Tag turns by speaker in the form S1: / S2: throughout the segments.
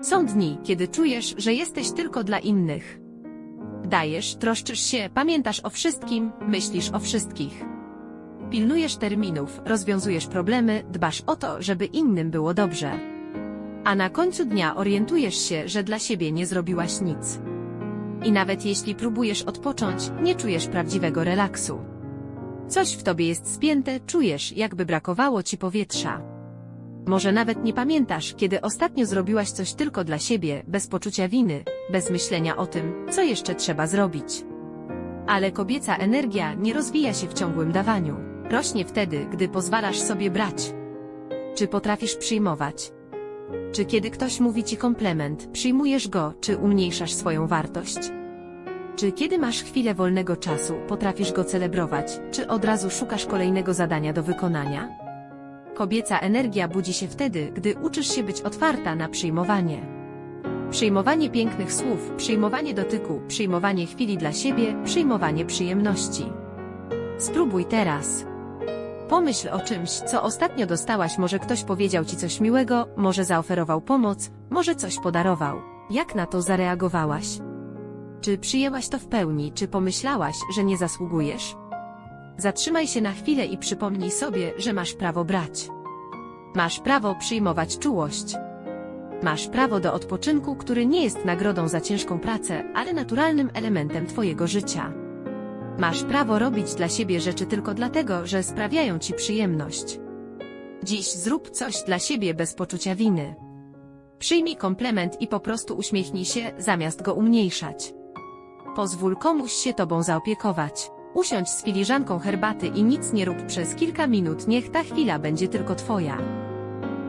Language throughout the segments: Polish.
S1: Są dni, kiedy czujesz, że jesteś tylko dla innych. Dajesz, troszczysz się, pamiętasz o wszystkim, myślisz o wszystkich. Pilnujesz terminów, rozwiązujesz problemy, dbasz o to, żeby innym było dobrze. A na końcu dnia orientujesz się, że dla siebie nie zrobiłaś nic. I nawet jeśli próbujesz odpocząć, nie czujesz prawdziwego relaksu. Coś w tobie jest spięte, czujesz, jakby brakowało ci powietrza. Może nawet nie pamiętasz, kiedy ostatnio zrobiłaś coś tylko dla siebie, bez poczucia winy, bez myślenia o tym, co jeszcze trzeba zrobić. Ale kobieca energia nie rozwija się w ciągłym dawaniu. Rośnie wtedy, gdy pozwalasz sobie brać. Czy potrafisz przyjmować? Czy kiedy ktoś mówi ci komplement, przyjmujesz go, czy umniejszasz swoją wartość? Czy kiedy masz chwilę wolnego czasu, potrafisz go celebrować, czy od razu szukasz kolejnego zadania do wykonania? Kobieca energia budzi się wtedy, gdy uczysz się być otwarta na przyjmowanie. Przyjmowanie pięknych słów, przyjmowanie dotyku, przyjmowanie chwili dla siebie, przyjmowanie przyjemności. Spróbuj teraz. Pomyśl o czymś, co ostatnio dostałaś, może ktoś powiedział ci coś miłego, może zaoferował pomoc, może coś podarował. Jak na to zareagowałaś? Czy przyjęłaś to w pełni, czy pomyślałaś, że nie zasługujesz? Zatrzymaj się na chwilę i przypomnij sobie, że masz prawo brać. Masz prawo przyjmować czułość. Masz prawo do odpoczynku, który nie jest nagrodą za ciężką pracę, ale naturalnym elementem Twojego życia. Masz prawo robić dla siebie rzeczy tylko dlatego, że sprawiają Ci przyjemność. Dziś zrób coś dla siebie bez poczucia winy. Przyjmij komplement i po prostu uśmiechnij się, zamiast go umniejszać. Pozwól komuś się Tobą zaopiekować. Usiądź z filiżanką herbaty i nic nie rób przez kilka minut, niech ta chwila będzie tylko Twoja.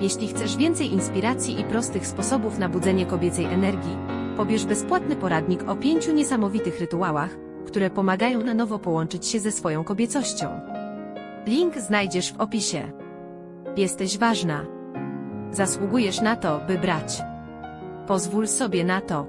S1: Jeśli chcesz więcej inspiracji i prostych sposobów na budzenie kobiecej energii, pobierz bezpłatny poradnik o pięciu niesamowitych rytuałach, które pomagają na nowo połączyć się ze swoją kobiecością. Link znajdziesz w opisie. Jesteś ważna. Zasługujesz na to, by brać. Pozwól sobie na to.